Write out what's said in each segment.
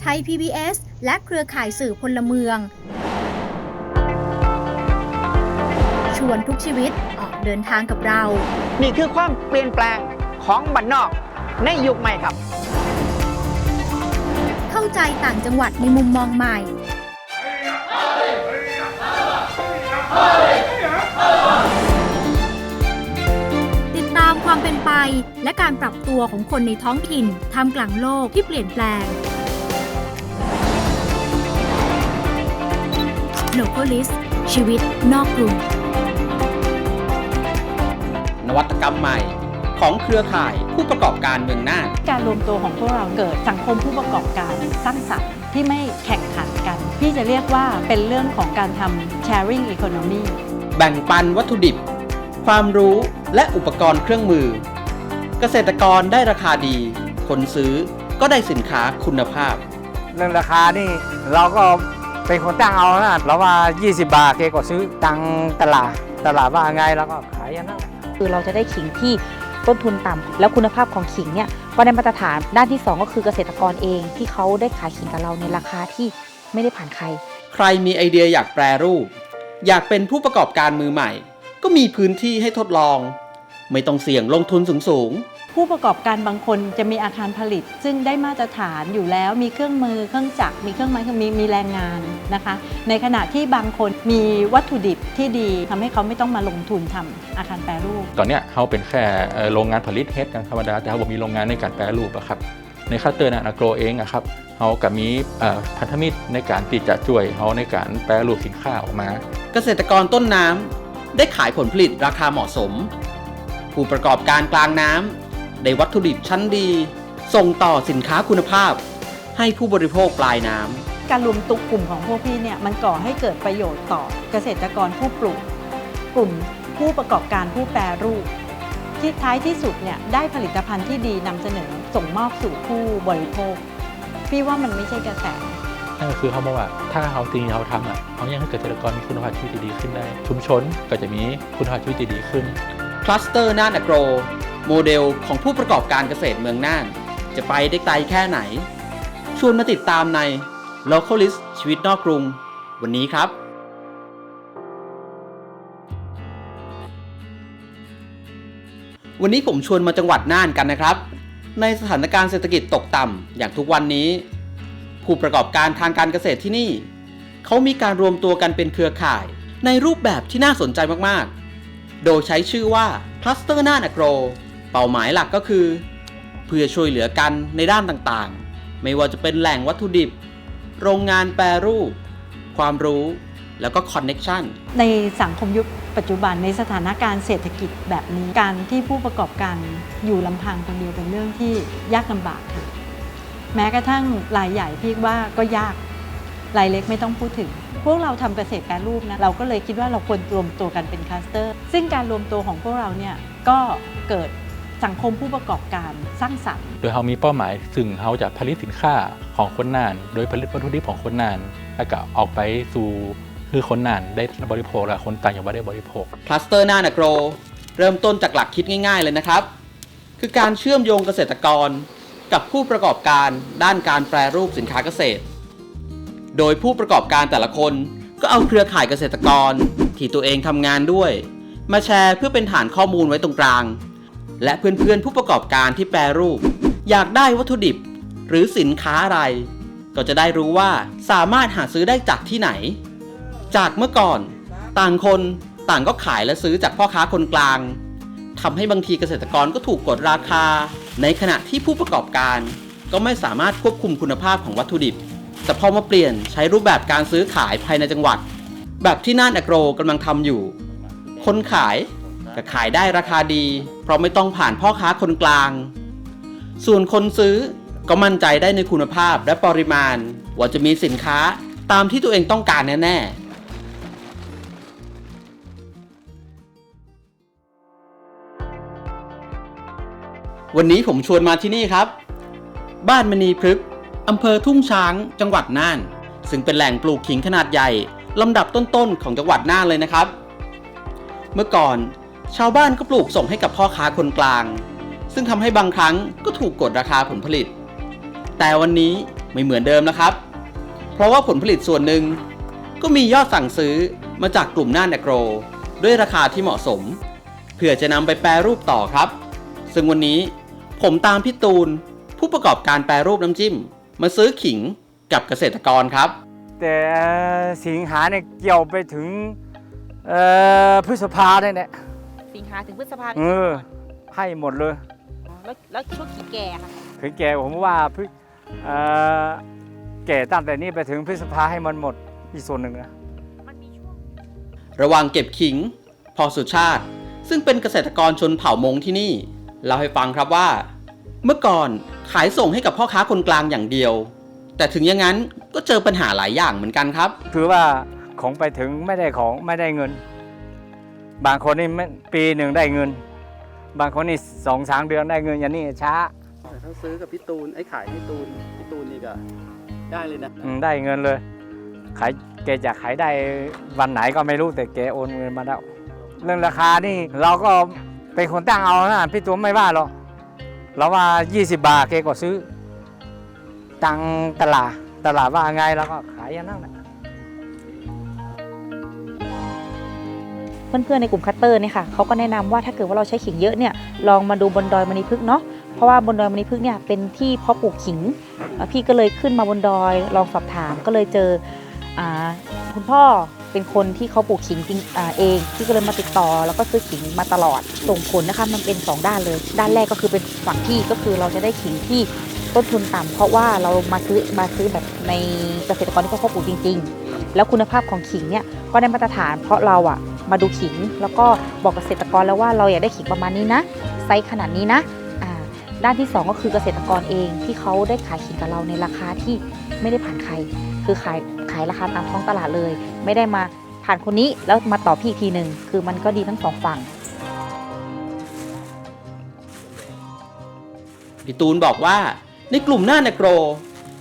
ไทย PBS และเครือข่ายสื่อพลเมือง ชวนทุกชีวิตออกเดินทางกับเรา นี่คือความเปลี่ยนแปลงของบ้านนอกในยุคใหม่ครับ เข้าใจต่างจังหวัดในมุมมองใหม่ ติดตามความเป็นไปและการปรับตัวของคนในท้องถิ่นท่ามกลางโลกที่เปลี่ยนแปลง Localist ชีวิตนอกกรุงนวัตกรรมใหม่ ของเครือข่ายผู้ประกอบการเมืองน่านการรวมตัวของพวกเราเกิดสังคมผู้ประกอบการสร้างสรรค์ที่ไม่แข่งขันกัน พี่จะเรียกว่าเป็นเรื่องของการทำ sharing economy แบ่งปันวัตถุดิบ ความรู้และอุปกรณ์เครื่องมือ เกษตรกรได้ราคาดี คนซื้อก็ได้สินค้าคุณภาพ เรื่องราคานี่เราก็ เป็นคนตั้งเอานะเราว่า 20 บาทเกก็ซื้อตังตลาดตลาดว่าไงเราก็ขายอย่างนั้นคือเราจะได้ขิงที่ต้นทุนต่ำแล้วคุณภาพของขิงเนี่ยก็ได้มาตรฐานด้านที่ 2 ก็คือเกษตรกรเองที่เขาได้ขายขิงกับเราในราคาที่ไม่ได้ผ่านใคร ใครมีไอเดียอยากแปรรูป อยากเป็นผู้ประกอบการมือใหม่ ก็มีพื้นที่ให้ทดลอง ไม่ต้องเสี่ยงลงทุนสูง ผู้ประกอบการบางคนจะมีอาคารผลิต ซึ่งได้มาตรฐานอยู่แล้วมีเครื่องมือเครื่องจักรมีเครื่องไม้เครื่องมีมีแรงงานนะคะ ในขณะที่บางคนมีวัตถุดิบที่ดีทำให้เขาไม่ต้องมาลงทุนทำอาคารแปรรูป ตอนเนี้ยเขาเป็นแค่เอ่อโรงงานผลิตเฮ็ดกันธรรมดาแต่เขาบอกมีโรงงานในการแปรรูปอะครับในคัตเตอร์นาโกรเองอะครับเขากับมีเอ่อพันธมิตรในการที่จะช่วยเขาในการแปรรูปสินค้าออกมาๆเกษตรกรต้นน้ำได้ขายผลผลิตราคาเหมาะสม ผู้ประกอบการกลางน้ำ ได้วัตถุดิบชั้นดี ส่งต่อสินค้าคุณภาพ ให้ผู้บริโภคปลายน้ำการรวมตุกกลุ่มของพวกพี่เนี่ยมันก่อให้เกิดประโยชน์ต่อเกษตรกรผู้ปลูก กลุ่มผู้ประกอบการผู้แปรรูป ที่ท้ายที่สุดเนี่ยได้ผลิตภัณฑ์ที่ดีนำเสนอส่งมอบสู่ผู้บริโภค พี่ว่ามันไม่ใช่กระแสนั่นก็คือเขาบอกว่าถ้าเขาจริงๆเขาทำอะเขายังให้เกษตรกรมีคุณภาพชีวิตที่ดีขึ้นได้ ชุมชนก็จะมีคุณภาพชีวิตที่ดีขึ้นคลัสเตอร์น่านอโกร โมเดลของผู้ประกอบการเกษตรเมืองน่าน จะไปได้ไกลแค่ไหน ชวนมาติดตามใน Localist ชีวิตนอกกรุง วันนี้ครับวันนี้ผมชวนมาจังหวัดน่านกันนะครับ ในสถานการณ์เศรษฐกิจตกต่ำอย่างทุกวันนี้ ผู้ประกอบการทางการเกษตรที่นี่ เขามีการรวมตัวกันเป็นเครือข่าย ในรูปแบบที่น่าสนใจมาก ๆ โดยใช้ชื่อว่า Cluster น่านอโกร เป้าหมายหลักก็คือ เพื่อช่วยเหลือกันในด้านต่างๆ ไม่ว่าจะเป็นแหล่งวัตถุดิบ โรงงานแปรรูป ความรู้แล้วก็คอนเน็ชันในสังคมยุคปัจจุบันในสถานการณ์เศรษฐกิจแบบนี้ การที่ผู้ประกอบการอยู่ลำพังคนเดียวเป็นเรื่องที่ยากลำบากค่ะ แม้กระทั่งรายใหญ่พี่ว่าก็ยากรายเล็กไม่ต้องพูดถึง พวกเราทำเกษตรแปรรูปนะเราก็เลยคิดว่าเราควรรวมตัวกันเป็นคลัสเตอร์ ซึ่งการรวมตัวของพวกเราเนี่ยก็เกิด สังคมผู้ประกอบการสร้างสรรค์ โดยเขามีเป้าหมายซึ่งเขาจะผลิตสินค้าของคนน่าน โดยผลิตวัตถุดิบของคนน่าน แล้วก็ออกไปสู่คือคนน่านได้บริโภคและคนต่างจังหวัดได้บริโภคคลัสเตอร์น่านอโกรเริ่มต้นจากหลักคิดง่ายๆเลยนะครับ คือการเชื่อมโยงเกษตรกร กับผู้ประกอบการด้านการแปรรูปสินค้าเกษตร โดยผู้ประกอบการแต่ละคนก็เอาเครือข่ายเกษตรกร ที่ตัวเองทำงานด้วย มาแชร์เพื่อเป็นฐานข้อมูลไว้ตรงกลาง และเพื่อนๆผู้ประกอบการที่แปรรูป อยากได้วัตถุดิบ หรือสินค้าอะไร ก็จะได้รู้ว่าสามารถหาซื้อได้จากที่ไหน จากเมื่อก่อน ต่างคนต่างก็ขายและซื้อจากพ่อค้าคนกลางทำให้บางทีเกษตรกรก็ถูกกดราคา ในขณะที่ผู้ประกอบการ ก็ไม่สามารถควบคุมคุณภาพของวัตถุดิบ แต่พอมาเปลี่ยนใช้รูปแบบการซื้อขายภายในจังหวัด แบบที่น่านแอโรกำลังทำอยู่ คนขาย ก็ขายได้ราคาดี เพราะไม่ต้องผ่านพ่อค้าคนกลาง ส่วนคนซื้อก็มั่นใจได้ในคุณภาพและปริมาณ ว่าจะมีสินค้าตามที่ตัวเองต้องการแน่ ๆวันนี้ผมชวนมาที่นี่ครับ บ้านมณีพฤกษ์อำเภอทุ่งช้าง จังหวัดน่าน ซึ่งเป็นแหล่งปลูกขิงขนาดใหญ่ลำดับต้นๆของจังหวัดน่านเลยนะครับ เมื่อก่อน ชาวบ้านก็ปลูกส่งให้กับพ่อค้าคนกลาง ซึ่งทำให้บางครั้งก็ถูกกดราคาผลผลิต แต่วันนี้ไม่เหมือนเดิมนะครับ เพราะว่าผลผลิตส่วนหนึ่ง ก็มียอดสั่งซื้อมาจากกลุ่มน่าแอโกร ด้วยราคาที่เหมาะสม เพื่อจะนำไปแปรรูปต่อครับ ซึ่งวันนี้ผมตามพี่ตูน ผู้ประกอบการแปรรูปน้ำจิ้ม มาซื้อขิงกับเกษตรกรครับ แต่สิงหาเนี่ยเกี่ยวไปถึงพฤษภาเนี่ยแหละ สิงหาถึงพฤษภาเออให้หมดเลยแล้วแล้วช่วงขิงแก่ค่ะถึงแก่ผมว่าพฤเอ่อแก่ตั้งแต่นี้ไปถึงพฤษภาให้มันหมดอีกส่วนหนึ่งนะ มันมีช่วง ระหว่างเก็บขิง พอสุชาติ ซึ่งเป็นเกษตรกรชนเผ่ามงที่นี่เล่าให้ฟังครับว่า เมื่อก่อนขายส่งให้กับพ่อค้าคนกลางอย่างเดียว แต่ถึงอย่างนั้นก็เจอปัญหาหลายอย่างเหมือนกันครับ คือว่าของไปถึงไม่ได้ของไม่ได้เงิน บางคนนี่ไม่ปีหนึ่งได้เงิน บางคนนี่สองสามเดือนได้เงินอย่างนี้ช้าแต่ถ้าซื้อกับพี่ตูนไอ้ขายพี่ตูนพี่ตูนนี่ก็ได้เลยนะอืมได้เงินเลย ขายแกจะขายได้วันไหนก็ไม่รู้แต่แกโอนเงินมาแล้วเรื่องราคานี่เราก็เป็นคนตั้งเอานะพี่ตัวไม่ว่าหรอกเราว่า 20 บาทแกก็ซื้อตังตลาดตลาดว่าไงเราก็ขายอย่างนั้นแหละ เพื่อนๆในกลุ่มคัตเตอร์เนี่ยค่ะเขาก็แนะนำว่าถ้าเกิดว่าเราใช้ขิงเยอะเนี่ยลองมาดูบนดอยมณีพฤกษ์เนาะเพราะว่าบนดอยมณีพฤกษ์เนี่ยเป็นที่เพาะปลูกขิง พี่ก็เลยขึ้นมาบนดอยลองสอบถามก็เลยเจอคุณพ่อเป็นคนที่เขาปลูกขิงจริงอเองพี่ก็เลยมาติดต่อ แล้วก็ซื้อขิงมาตลอดส่งผลนะคะมันเป็นสองด้านเลย ด้านแรกก็คือเป็นฝั่งที่ก็คือเราจะได้ขิงที่ต้นทุนต่ำเพราะว่าเรามาซื้อมาซื้อแบบในเกษตรกรที่เขาปลูกจริง ๆ แล้วคุณภาพของขิงเนี่ย ก็ได้มาตรฐาน เพราะเราอะมาดูขิง แล้วก็บอกเกษตรกรแล้วว่าเราอยากได้ขิงประมาณนี้นะไซส์ขนาดนี้นะด้านที่สองก็คือเกษตรกรเองที่เขาได้ขายขิงกับเราในราคาที่ไม่ได้ผ่านใคร คือขายขายราคาตามท้องตลาดเลย ไม่ได้มาผ่านคนนี้แล้วมาต่อพี่อีกทีหนึ่งคือมันก็ดีทั้งสองฝั่งพี่ตูนบอกว่าในกลุ่มหน้าแนโกร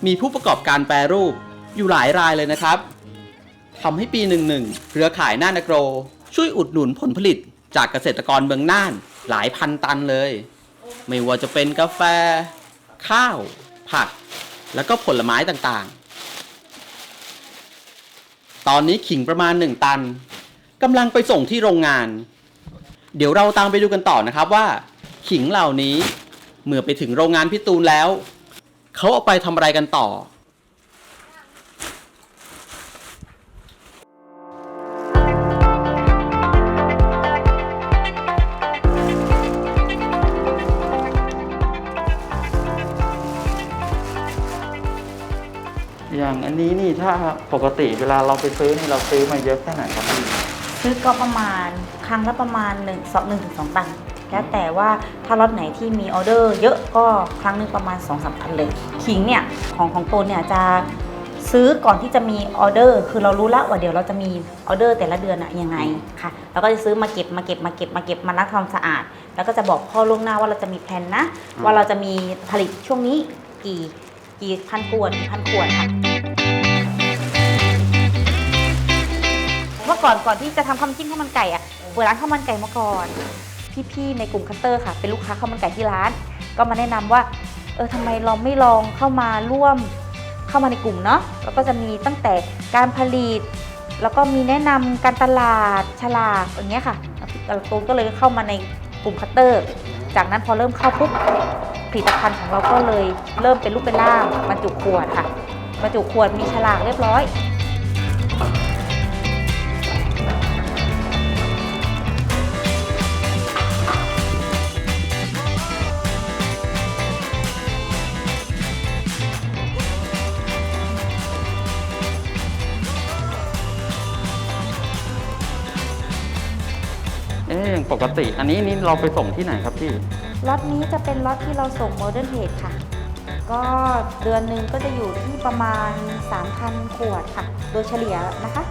มีผู้ประกอบการแปรรูปอยู่หลายรายเลยนะครับ ทำให้ปีหนึ่งหนึ่งเครือข่ายหน้าแนโกร ช่วยอุดหนุนผลผลิตจากเกษตรกรเมืองน่านหลายพันตันเลย ไม่ว่าจะเป็นกาแฟ ข้าว ผัก แล้วก็ผลไม้ต่างๆ ตอนนี้ขิงประมาณ 1 ตันกำลังไปส่งที่โรงงาน เดี๋ยวเราตามไปดูกันต่อนะครับว่า ขิงเหล่านี้เมื่อไปถึงโรงงานพี่ตูนแล้ว เขาเอาไปทำอะไรกันต่อ อย่างอันนี้นี่ถ้าปกติเวลาเราไปซื้อนี่เราซื้อมาเยอะแค่ไหนครับพี่ซื้อก็ประมาณครั้งละประมาณ1 2 1ถึง2ตันแล้วแต่ว่าถ้าล็อตไหนที่มีออเดอร์ เยอะก็ครั้งหนึงประมาณ2 3ตันเลยขิงเนี่ยของของตูนเนี่ยจะซื้อก่อนที่จะมีออเดอร์ คือเรารู้แล้วว่าเดี๋ยวเราจะมีออเดอร์แต่ละเดือนอะยังไงค่ะเราก็จะซื้อมาเก็บมาเก็บมาเก็บมาเก็บมาล้างทำความสะอาด แล้วก็จะบอกพ่อล่วงหน้าว่าเราจะมีแผนนะ ว่าเราจะมีผลิตช่วงนี้กี่ กี่พันขวดกี่พันขวดค่ะ เมื่อก่อนก่อนที่จะทำข้าวมันจิ้มข้าวมันไก่อะเปิดร้านข้าวมันไก่มาก่อน พี่ๆในกลุ่มคัตเตอร์ค่ะ เป็นลูกค้าข้าวมันไก่ที่ร้าน ก็มาแนะนำว่า เออทำไมเราไม่ลองเข้ามาร่วมเข้ามาในกลุ่มเนาะแล้วก็จะมีตั้งแต่การผลิต แล้วก็มีแนะนำการตลาดฉลากอย่างเงี้ยค่ะแล้วตูนก็เลยเข้ามาในกลุ่มคัตเตอร์ จากนั้นพอเริ่มเข้าปุ๊บ ลิตภัณฑ์ของเราก็เลยเริ่มเป็นรูปเป็นร่างบรรจุขวดค่ะบรรจุขวดมีฉลากเรียบร้อย ปกติ อันนี้นี่เราไปส่งที่ไหนครับพี่ ล็อตนี้จะเป็นล็อตที่เราส่ง Modern Trade ค่ะ ก็เดือนหนึ่งก็จะอยู่ที่ประมาณ 3,000 ขวดค่ะ โดยเฉลี่ยนะคะ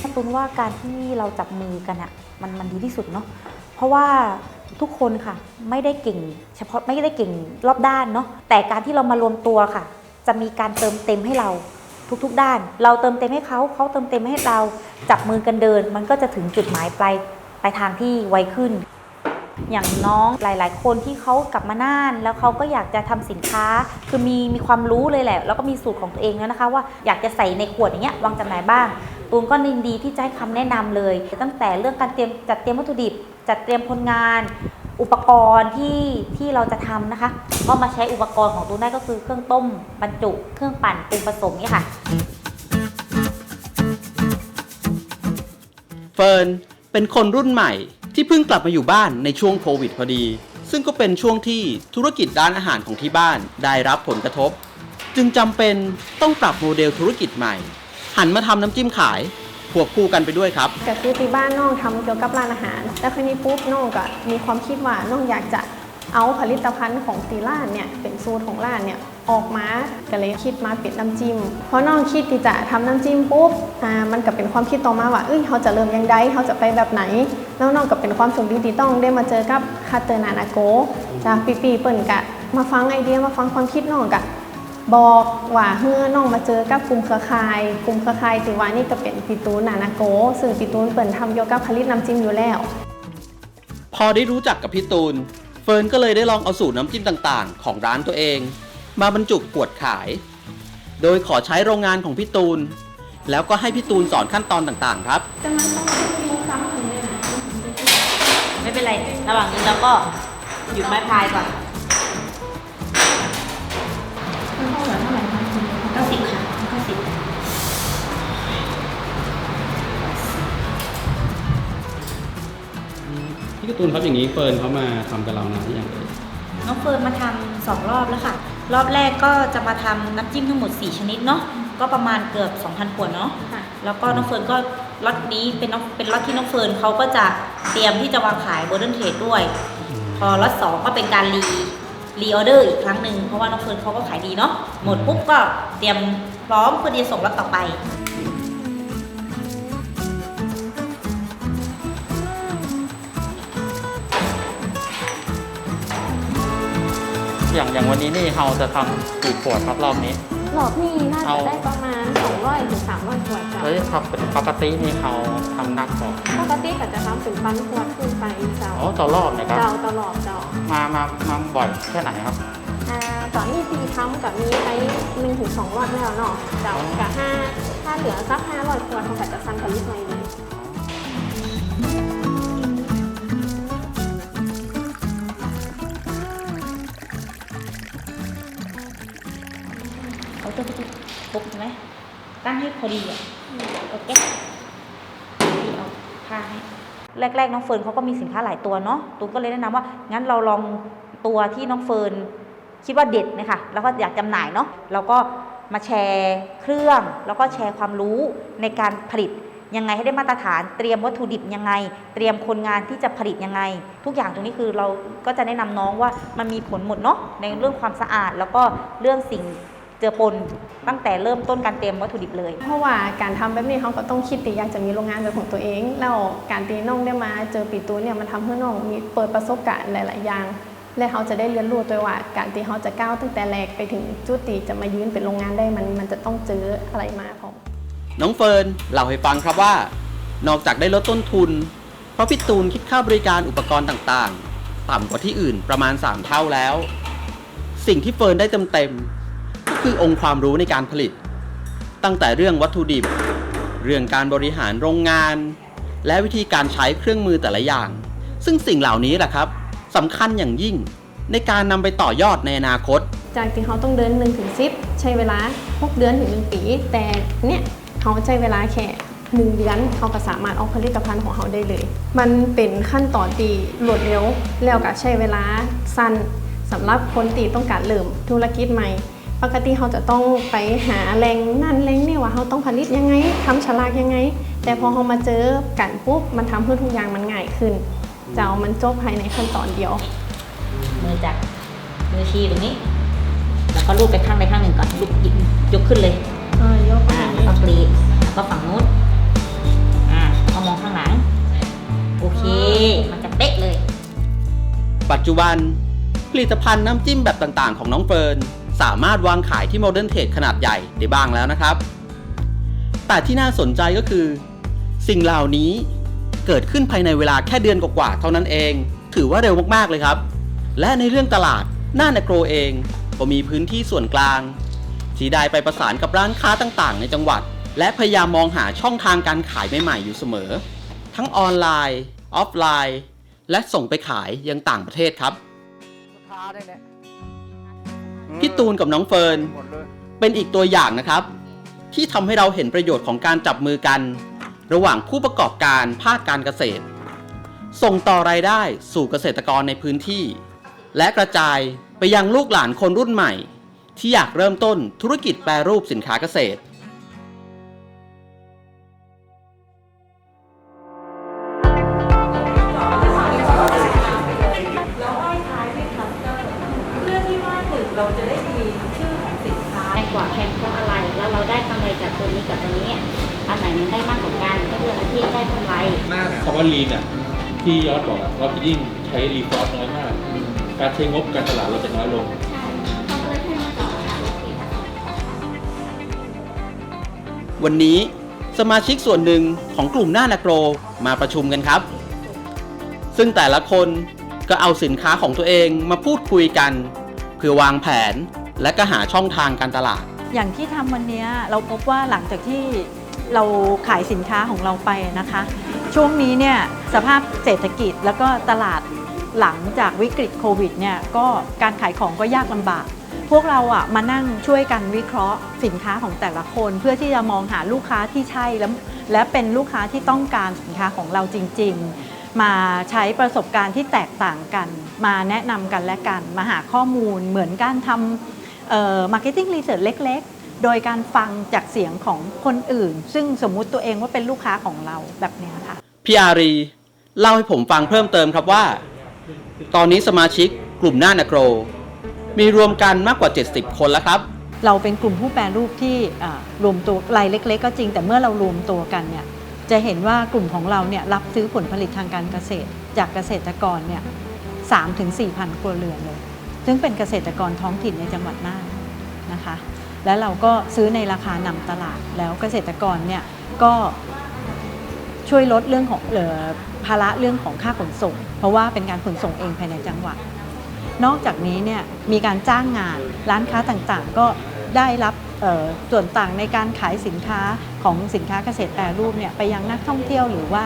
ถ้าตุนว่าการที่เราจับมือกันอะมันมันดีที่สุดเนาะ เพราะว่าทุกคนค่ะไม่ได้เก่ง เฉพาะไม่ได้เก่งรอบด้านเนาะแต่การที่เรามารวมตัวค่ะ จะมีการเติมเต็มให้เรา ทุกๆ ด้าน เราเติมเต็มให้เขาเขาเติมเต็มให้เราจับมือกันเดิน มันก็จะถึงจุดหมายปลายปลายทางที่ไวขึ้น อย่างน้องหลาย ๆ คนที่เขากลับมาน่าน แล้วเขาก็อยากจะทำสินค้าคือมีมีความรู้เลยแหละ แล้วก็มีสูตรของตัวเองแล้วนะคะ ว่าอยากจะใส่ในขวดอย่างเงี้ยวางจำหน่ายบ้างตูนก็ยินดีที่จะให้คำแนะนำเลย ตั้งแต่เรื่องการเตรียมจัดเตรียมวัตถุดิบ จัดเตรียมคนงาน อุปกรณ์ที่ที่เราจะทำนะคะ ก็มาใช้อุปกรณ์ของตูนได้ก็คือเครื่องต้มบรรจุเครื่องปั่นปรุงผสมนี่ค่ะ เฟิร์นเป็นคนรุ่นใหม่ที่เพิ่งกลับมาอยู่บ้านในช่วงโควิดพอดี ซึ่งก็เป็นช่วงที่ธุรกิจร้านอาหารของที่บ้านได้รับผลกระทบ จึงจำเป็นต้องปรับโมเดลธุรกิจใหม่ หันมาทำน้ำจิ้มขาย ควบคู่กันไปด้วยครับก็คือที่บ้านน้องทำเกี่ยวกับร้านอาหาร แล้วคราวนี้ปุ๊บน้องก็มีความคิดว่าน้องอยากจะเอาผลิตภัณฑ์ของตีร้านเนี่ยเป็นสูตรของร้านเนี่ยออกมาก็เลยคิดมาเป็นน้ำจิ้มเพราะน้องคิดที่จะทำน้ำจิ้มปุ๊บอ่ามันก็เป็นความคิดต่อมาว่าเอ้ยเขาจะเริ่มยังไงเขาจะไปแบบไหน แล้วน้องก็เป็นความสุขดีที่ต้องได้มาเจอกับคาเตอร์นานาโกจากปีปีเปิ่นกะมาฟังไอเดียมาฟังความคิดน้องกะ บอกว่าเฮือน้องมาเจอกับกลุ่มเครือข่ายกลุ่มเครือข่ายติว่านี่ก็เป็นปีตูนนานาโก ซึ่งปีตูนเปิดทำเกี่ยวกับผลิตน้ำจิ้มอยู่แล้ว พอได้รู้จักกับพี่ตูน เฟิร์นก็เลยได้ลองเอาสูตรน้ำจิ้มต่างๆ ของร้านตัวเอง มาบรรจุขวดขาย โดยขอใช้โรงงานของพี่ตูน แล้วก็ให้พี่ตูนสอนขั้นตอนต่างๆ ครับแต่มันต้องมีซ้ำถึงเลยนะไม่เป็นไร ระหว่างนี้เราก็หยุดไม้พายก่อนมัน พี่การ์ตูนครับอย่างนี้เฟิร์นเขามาทำกับเรานานหรือยังเอ่ยน้องเฟิร์นมาทำสองรอบแล้วค่ะ รอบแรกก็จะมาทำน้ำจิ้มทั้งหมด 4 ชนิดเนาะก็ประมาณเกือบ 2,000ขวดเนาะค่ะแล้วก็น้องเฟิร์นก็ล็อตนี้เป็นน้องเป็นล็อตที่น้องเฟิร์นเขาก็จะเตรียมที่จะวางขายโบเดิร์นเทรดด้วย พอล็อตสองก็เป็นการรีรีออเดอร์อีกครั้งหนึ่งเพราะว่าน้องเฟิร์นเขาก็ขายดีเนาะหมดปุ๊บก็เตรียมพร้อมเพื่อที่จะส่งล็อตต่อไป อย่างอย่างวันนี้นี่เราจะทำกี่ขวดครับรอบนี้ หลอดนี่น่าเอา จะได้ประมาณ200ถึง300ขวดจ้ะเฮ้ยครับเป็นปกตินี่เขาทำนักก่อนปกติก็จะทำเป็นพันขวดขึ้นไปเจ้าอ๋อต่อรอบนะครับ เจ้าตลอดเจ้ามามามาบ่อยแค่ไหนครับ อ่าตอนนี้ปีทำกับมีไปหนึ่งถึงสองรอบแล้วเนาะเจ้ากับห้าถ้าเหลือสัก500ขวดเขาก็จะสั่งผลิตใหม่เลยเอา ตัวไปติดปุ๊บใช่ไหมตั้งให้พอดีอะโอเคพี่เอาผ้าให้แรกๆน้องเฟิร์นเขาก็มีสินค้าหลายตัวเนาะตูนก็เลยแนะนำว่างั้นเราลองตัวที่น้องเฟิร์นคิดว่าเด็ดนะคะแล้วก็อยากจำหน่ายเนาะเราก็มาแชร์เครื่อง แล้วก็แชร์ความรู้ในการผลิตยังไงให้ได้มาตรฐานเตรียมวัตถุดิบยังไง เตรียมคนงานที่จะผลิตยังไง ทุกอย่างตรงนี้คือเราก็จะแนะนำน้องว่ามันมีผลหมดเนาะในเรื่องความสะอาด แล้วก็เรื่องสิ่ง เจือปนตั้งแต่เริ่มต้นการเตรียมวัตถุดิบเลย เพราะว่าการทำแบบนี้เขาก็ต้องคิดตีอยากจะมีโรงงานเป็นของตัวเอง แล้วการตีน้องได้มาเจอปีตูนเนี่ยมันทำให้น้องมีเปิดประสบการณ์หลาย ๆ อย่าง และเขาจะได้เรียนรู้ตัวว่า การที่เขาจะก้าวตั้งแต่แรกไปถึงจุดที่จะมายืนเป็นโรงงานได้มันมันจะต้องเจออะไรมาของน้องเฟิร์นเล่าให้ฟังครับว่า นอกจากได้ลดต้นทุน เพราะพี่ตูนคิดค่าบริการอุปกรณ์ต่าง ๆ ต่ำกว่าที่อื่นประมาณ 3 เท่าแล้ว สิ่งที่เฟิร์นได้เต็มๆก็ คือองค์ความรู้ในการผลิต ตั้งแต่เรื่องวัตถุดิบ เรื่องการบริหารโรงงาน และวิธีการใช้เครื่องมือแต่ละอย่าง ซึ่งสิ่งเหล่านี้แหละครับสำคัญอย่างยิ่งในการนำไปต่อยอดในอนาคต จากที่เขาต้องเดิน1ถึง10 ใช้เวลา 6 เดือนถึง 1 ปี แต่เนี่ยเขาใช้เวลาแค่หนึ่งเดือนเขาก็สามารถออกผลิตภัณฑ์ของเขาได้เลย มันเป็นขั้นตอนตีรวดเร็วแล้วก็ใช้เวลาสั้นสำหรับคนตีต้องการเริ่มธุรกิจใหม่ ปกติเขาจะต้องไปหาแรงนั่นแรงนี่ว่าเขาต้องผลิตยังไงทำฉลากยังไง แต่พอเขามาเจอกันปุ๊บมันทำให้ทุกอย่างมันง่ายขึ้นจะเอามันจบภายในขั้นตอนเดียว มือจับมือชี้ตรงนี้ แล้วก็ลูบไปข้างใดข้างหนึ่งก่อนลูบหยิบยกขึ้นเลยเออยกอ่าแล้วก็กรีดแล้วก็ฝั่งนู้นอ่าแล้วก็มองข้างหลัง โอเค มันจะเป๊ะเลย ปัจจุบันผลิตภัณฑ์น้ำจิ้มแบบต่างๆ ของน้องเฟิร์น สามารถวางขายที่โมเดิร์นเทรดขนาดใหญ่ได้บ้างแล้วนะครับ แต่ที่น่าสนใจก็คือ สิ่งเหล่านี้เกิดขึ้นภายในเวลาแค่เดือนกว่าๆเท่านั้นเอง ถือว่าเร็วมากๆเลยครับ และในเรื่องตลาดน่านแกรเองก็มีพื้นที่ส่วนกลางที่ได้ไปประสานกับร้านค้าต่างๆ ในจังหวัด และพยายามมองหาช่องทางการขายใหม่ๆอยู่เสมอ ทั้งออนไลน์ ออฟไลน์ และส่งไปขายยังต่างประเทศครับ พี่ตูนกับน้องเฟิร์นเลยเป็นอีกตัวอย่างนะครับ ที่ทำให้เราเห็นประโยชน์ของการจับมือกัน ระหว่างผู้ประกอบการภาคการเกษตร ส่งต่อรายได้สู่เกษตรกรในพื้นที่ และกระจายไปยังลูกหลานคนรุ่นใหม่ ที่อยากเริ่มต้นธุรกิจแปรรูปสินค้าเกษตร ช้งบการตลาดเราจะน้อยลงวันนี้สมาชิกส่วนหนึ่งของกลุ่มหน้านาโกรมาประชุมกันครับ ซึ่งแต่ละคนก็เอาสินค้าของตัวเองมาพูดคุยกัน เพื่อวางแผนและก็หาช่องทางการตลาด อย่างที่ทำวันเนี้ยเราพบว่าหลังจากที่เราขายสินค้าของเราไปนะคะ ช่วงนี้เนี่ยสภาพเศรษฐกิจแล้วก็ตลาด หลังจากวิกฤตโควิดเนี่ยก็การขายของก็ยากลำบาก พวกเราอะมานั่งช่วยกันวิเคราะห์สินค้าของแต่ละคน เพื่อที่จะมองหาลูกค้าที่ใช่และและเป็นลูกค้าที่ต้องการสินค้าของเราจริง ๆ มาใช้ประสบการณ์ที่แตกต่างกัน มาแนะนำกันและกัน มาหาข้อมูลเหมือนการทำเอ่อ marketing research เล็ก ๆ โดยการฟังจากเสียงของคนอื่น ซึ่งสมมุติตัวเองว่าเป็นลูกค้าของเราแบบนี้ค่ะพี่อารี เล่าให้ผมฟังเพิ่มเติมครับว่า ตอนนี้สมาชิกกลุ่มหน้านาโกร มีรวมกันมากกว่า 70 คนแล้วครับ เราเป็นกลุ่มผู้แปรรูปที่รวมตัวรายเล็ก ๆ ก็จริง แต่เมื่อเรารวมตัวกันเนี่ยจะเห็นว่ากลุ่มของเราเนี่ยรับซื้อผลผลิตทางการเกษตร จากเกษตรกรเนี่ยสามถึงสี่พันครัวเรือนเลย ซึ่งเป็นเกษตรกรท้องถิ่นในจังหวัดน่านนะคะ และเราก็ซื้อในราคานำตลาดแล้วเกษตรกรเนี่ยก็ช่วยลดเรื่องของ ภาระเรื่องของค่าขนส่ง เพราะว่าเป็นการขนส่งเองภายในจังหวัด นอกจากนี้เนี่ยมีการจ้างงานร้านค้าต่างๆ ก็ได้รับส่วนต่างในการขายสินค้าของสินค้าเกษตรแปรรูปเนี่ยไปยังนักท่องเที่ยวหรือว่า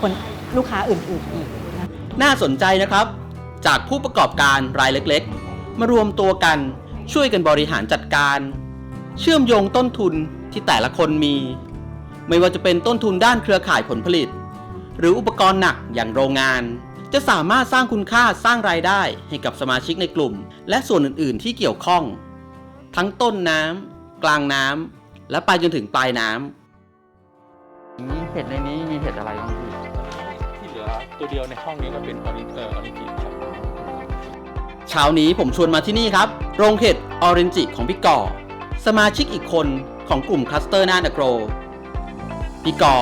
คนลูกค้าอื่นๆอีกนะน่าสนใจนะครับ จากผู้ประกอบการรายเล็กๆ มารวมตัวกันช่วยกันบริหารจัดการ เชื่อมโยงต้นทุนที่แต่ละคนมี ไม่ว่าจะเป็นต้นทุนด้านเครือข่ายผลผลิต หรืออุปกรณ์หนักอย่างโรงงาน จะสามารถสร้างคุณค่าสร้างรายได้ให้กับสมาชิกในกลุ่ม และส่วนอื่น ๆ ที่เกี่ยวข้อง ทั้งต้นน้ำกลางน้ำและไปจนถึงปลายน้ำนี้เห็ดในนี้มีเห็ดอะไรบ้างพี่ที่เหลือตัวเดียวในห้องนี้ก็เป็นออริเออออริจิครับเช้านี้ผมชวนมาที่นี่ครับ โรงเห็ดออเรนจิของพี่ก่อ สมาชิกอีกคนของกลุ่มคลัสเตอร์น่านโกรพี่ก่อ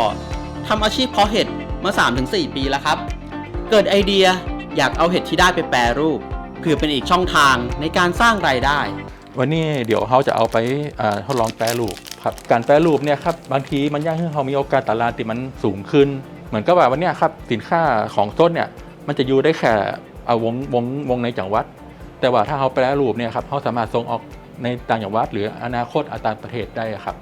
ทำอาชีพเพาะเห็ด มา3-4 ปีแล้วครับ เกิดไอเดียอยากเอาเห็ดที่ได้ไปแปรรูปเพื่อเป็นอีกช่องทางในการสร้างรายได้ วันนี้เดี๋ยวเขาจะเอาไปอ่าทดลองแปรรูปครับการแปรรูปเนี่ยครับบางทีมันยากให้เขามีโอกาสตลาดที่มันสูงขึ้น เหมือนกับว่าวันเนี้ยครับสินค้าของต้นเนี่ยมันจะอยู่ได้แค่เอาวงวงวงในจังหวัด แต่ว่าถ้าเขาแปรรูปเนี่ยครับเขาสามารถส่งออกในต่างจังหวัด หรืออนาคตอาต่างประเทศได้ครับ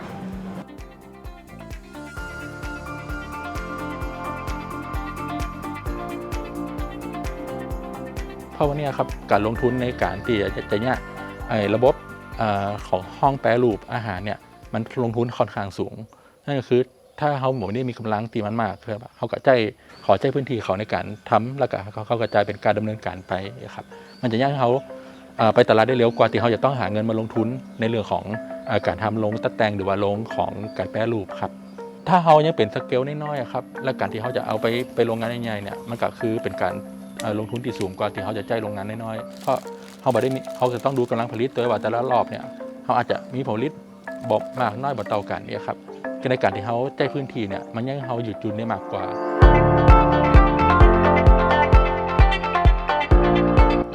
ราะว่านี่ครับการลงทุนในการที่จะจะเนี่ยไอ้ระบบอของห้องแปรรูปอาหารเนี่ยมันลงทุนค่อนข้างสูง นั่นก็คือถ้าเขาหมไม่มีกำลังตีมันมากครับเขาก็ใจขอใจพื้นที่เขาในการทำแล้วก็เขาเขากระจายเป็นการดำเนินการไปครับมันจะยากเขาไปตลาดได้เร็วกว่าที่เขาจะต้องหาเงินมาลงทุนในเรื่องของอาการทำลงตัดแต่งหรือว่าลงของการแปรรูปครับ ถ้าเขายังเป็นสเกลน้อยๆครับและการที่เขาจะเอาไปไปโรงงานใหญ่ๆเนี่ยมันก็คือเป็นการ ลงทุนที่สูงกว่าที่เขาจะใจโรงงานน้อยๆเพราะเขาบอกได้มีเขาจะต้องดูกำลังผลิตตัวว่าแต่ละรอบเนี่ยเขาอาจจะมีผลิตบอกมากน้อยบ่เท่ากันเนี่ยครับในการที่เขาใจพื้นที่เนี่ยมันยังเขาหยุดจุนได้มากกว่า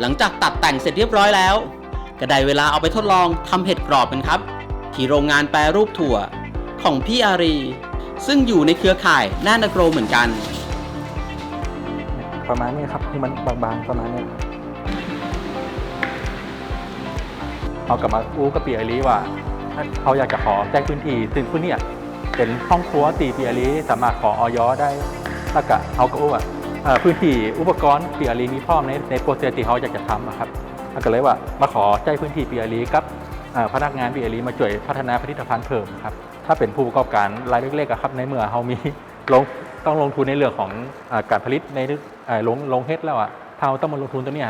หลังจากตัดแต่งเสร็จเรียบร้อยแล้วก็ได้เวลาเอาไปทดลองทำเห็ดกรอบกันครับ ที่โรงงานแปรรูปถั่วของพี่อารี ซึ่งอยู่ในเครือข่ายน่านโกรเหมือนกัน ประมาณนี้ครับที่มันบางๆประมาณนี้เอากลับมาอู้กับปีอาลีว่าเขาอยากจะขอแจ้งพื้นที่ซึ่งพื้นที่เป็นห้องครัวตีปีอาลีสามารถขอออยได้แล้วก็เอากับอู้อะเอ่อพื้นที่อุปกรณ์ปีอาลีมีพร้อมในในโปรเซสที่เขาอยากจะทำอะครับแล้วก็เลยว่ามาขอแจ้งพื้นที่ปีอาลีกับพนักงานปีอาลีมาช่วยพัฒนาผลิตภัณฑ์เพิ่มครับถ้าเป็นผู้ประกอบการรายเล็กๆอะครับในเมื่อเขามีลง ต้องลงทุนในเรื่องของอาการผลิตในเอ่อลงลงเฮ็ดแล้วอะถ้าเราต้องมาลงทุนตัวเนี้ย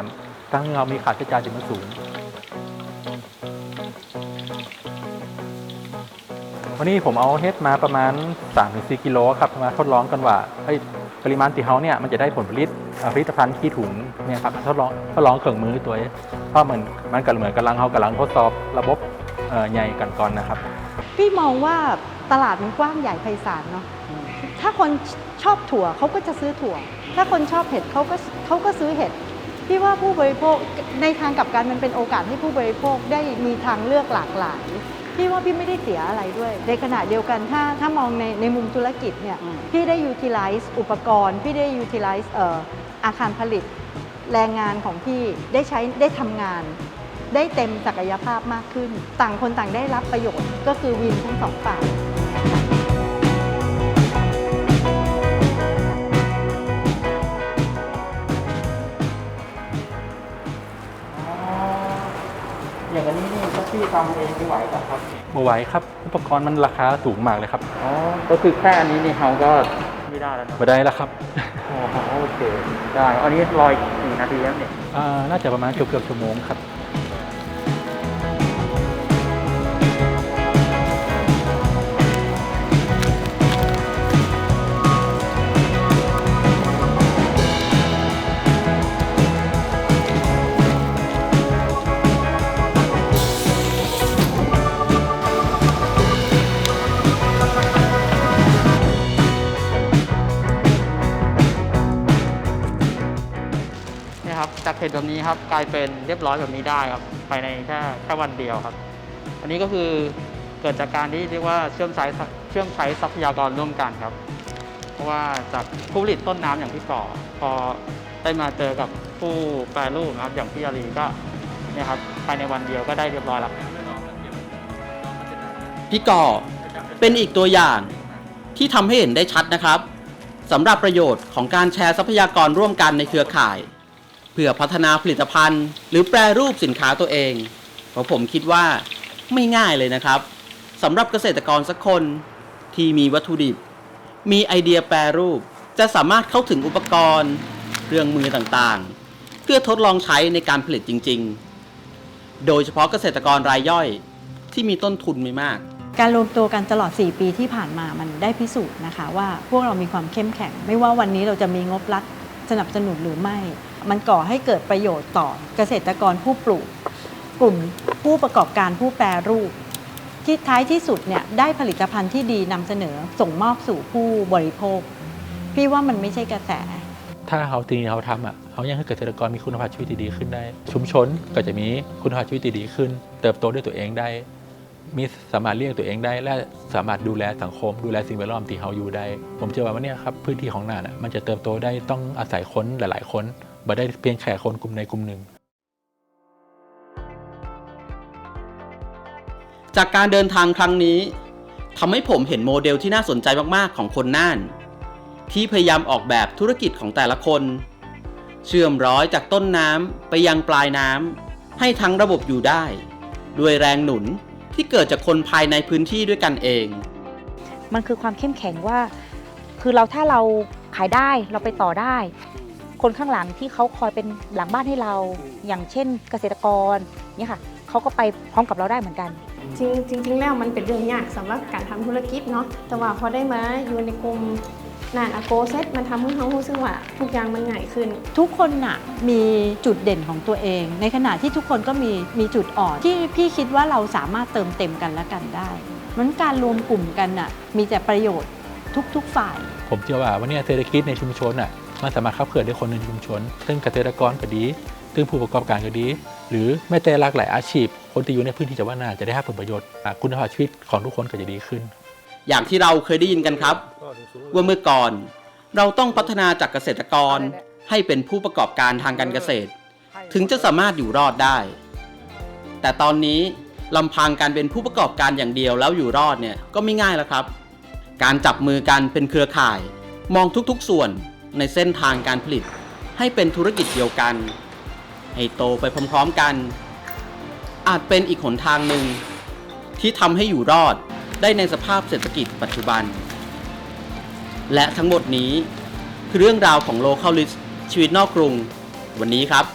ตั้งเรามีค่าใช้จ่ายที่มันสูง วันนี้ผมเอาเฮ็ดมาประมาณ 3-4กิโลครับมาทดลองกันว่าเฮ้ยปริมาณที่เขาเนี่ยมันจะได้ผลผลิตเอ่อผลิตภัณฑ์ขี้ถุงเนี่ยครับทดลองทดลองเครื่องมือตัวเองเพราะเหมันมันก็เหมือนกำลังเขากำลังทดสอบระบบเอ่อใหญ่กันก่อนนะครับ พี่มองว่า ตลาดมันกว้างใหญ่ไพศาลเนาะถ้าคนชอบถั่วเขาก็จะซื้อถั่ว ถ้าคนชอบเห็ดเขาก็เขาก็ซื้อเห็ดพี่ว่าผู้บริโภคในทางกลับกันมันเป็นโอกาสให้ผู้บริโภคได้มีทางเลือกหลากหลายพี่ว่าพี่ไม่ได้เสียอะไรด้วย ในขณะเดียวกันถ้าถ้ามองในในมุมธุรกิจเนี่ยพี่ได้ utilize อุปกรณ์ พี่ได้ utilize เอ่ออาคารผลิต แรงงานของพี่ได้ใช้ได้ทำงาน ได้เต็มศักยภาพมากขึ้น ต่างคนต่างได้รับประโยชน์ก็คือวินทั้งสองฝ่าย พี่ทำเองไม่ไหวป่ะครับบ่ไหวครับ อุปกรณ์มันราคาสูงมากเลยครับอ๋อก็คือแค่อันนี้นี่เขาก็ไม่ได้แล้วเนอะบ่ได้แล้วครับโอ้โหโอเคได้อันนี้รอยกี่นาทีแล้วเนี่ยอ่าน่าจะประมาณเกือบเกือบๆชั่วโมงครับ เนี่ยครับจากเห็ดแบบนี้ครับกลายเป็นเรียบร้อยแบบนี้ได้ครับภายในแค่แค่วันเดียวครับ อันนี้ก็คือเกิดจากการที่เรียกว่าเชื่อมใช้เชื่อมใช้ทรัพยากรร่วมกันครับ เพราะว่าจากผู้ผลิตต้นน้ำอย่างที่ก่อ พอได้มาเจอกับผู้แปรรูปนะครับอย่างพี่อารีก็เนี่ยครับภายในวันเดียวก็ได้เรียบร้อยแล้วพี่ก่อเป็นอีกตัวอย่างที่ทำให้เห็นได้ชัดนะครับสำหรับประโยชน์ของการแชร์ทรัพยากรร่วมกันในเครือข่าย พื่อพัฒนาผลิตภัณฑ์ หรือแปรรูปสินค้าตัวเอง เพราะผมคิดว่าไม่ง่ายเลยนะครับสำหรับเกษตรกรสักคนที่มีวัตถุดิบ มีไอเดียแปรรูป จะสามารถเข้าถึงอุปกรณ์เครื่องมือต่างๆ เพื่อทดลองใช้ในการผลิตจริง ๆ โดยเฉพาะเกษตรกรรายย่อยที่มีต้นทุนไม่มาก การรวมตัวกันตลอด 4 ปีที่ผ่านมามันได้พิสูจน์นะคะ ว่าพวกเรามีความเข้มแข็ง ไม่ว่าวันนี้เราจะมีงบรัฐสนับสนุนหรือไม่ มันก่อให้เกิดประโยชน์ต่อเกษตรกรผู้ปลูก กลุ่มผู้ประกอบการผู้แปรรูป ที่ท้ายที่สุดเนี่ยได้ผลิตภัณฑ์ที่ดีนำเสนอส่งมอบสู่ผู้บริโภค พี่ว่ามันไม่ใช่กระแส ถ้าเขาทีเขาทำอะเขายังให้เกษตรกรมีคุณภาพชีวิตที่ดีขึ้นได้ ชุมชนก็จะมีคุณภาพชีวิตที่ดีขึ้น เติบโตด้วยตัวเองได้มีสามารถเลี้ยงตัวเองได้ และสามารถดูแลสังคม ดูแลสิ่งแวดล้อมที่เขาอยู่ได้ ผมเชื่อว่าวันเนี้ยครับพื้นที่ของน่านอะมันจะเติบโตได้ต้องอาศัยคนหลาย ๆ คน บ่ได้เพียงแค่คนกลุ่มใดกลุ่มหนึ่ง จากการเดินทางครั้งนี้ทำให้ผมเห็นโมเดลที่น่าสนใจมากๆของคนน่าน ที่พยายามออกแบบธุรกิจของแต่ละคน เชื่อมร้อยจากต้นน้ำไปยังปลายน้ำให้ทั้งระบบอยู่ได้ ด้วยแรงหนุนที่เกิดจากคนภายในพื้นที่ด้วยกันเอง มันคือความเข้มแข็งว่า คือเราถ้าเราขายได้เราไปต่อได้ คนข้างหลังที่เขาคอยเป็นหลังบ้านให้เรา อย่างเช่นเกษตรกรเนี่ยค่ะเขาก็ไปพร้อมกับเราได้เหมือนกัน จริงจริงๆแล้วมันเป็นเรื่องยากสำหรับการทำธุรกิจเนาะแต่ว่าพอได้มาอยู่ในกลุ่มนานอโกเซตมันทำให้เขารู้สึกว่าทุกอย่างมันง่ายขึ้น ทุกคนน่ะมีจุดเด่นของตัวเอง ในขณะที่ทุกคนก็มีมีจุดอ่อน ที่พี่คิดว่าเราสามารถเติมเต็มกันและกันได้มันการรวมกลุ่มกันน่ะมีแต่ประโยชน์ทุกๆฝ่าย ผมเชื่อว่าวันเนี้ยเศรษฐกิจในชุมชนอะ มันสามารถขับเคลื่อนได้คนในชุมชนซึ่งเกษตรกรก็ดีซึ่งผู้ประกอบการก็ดี หรือแม้แต่หลากหลายอาชีพ คนที่อยู่ในพื้นที่จังหวัดน่านจะได้รับผลประโยชน์อะคุณภาพชีวิตของทุกคนก็จะดีขึ้น อย่างที่เราเคยได้ยินกันครับ ว่าเมื่อก่อน เราต้องพัฒนาจากเกษตรกรให้เป็นผู้ประกอบการทางการเกษตร ถึงจะสามารถอยู่รอดได้ แต่ตอนนี้ลำพังการเป็นผู้ประกอบการอย่างเดียวแล้วอยู่รอดเนี่ยก็ไม่ง่ายแล้วครับ การจับมือกันเป็นเครือข่าย มองทุกๆส่วน ในเส้นทางการผลิตให้เป็นธุรกิจเดียวกัน ให้โตไปพร้อมๆกัน อาจเป็นอีกหนทางหนึ่ง ที่ทำให้อยู่รอดได้ในสภาพเศรษฐกิจปัจจุบัน และทั้งหมดนี้คือเรื่องราวของ Local List ชีวิตนอกกรุง วันนี้ครับ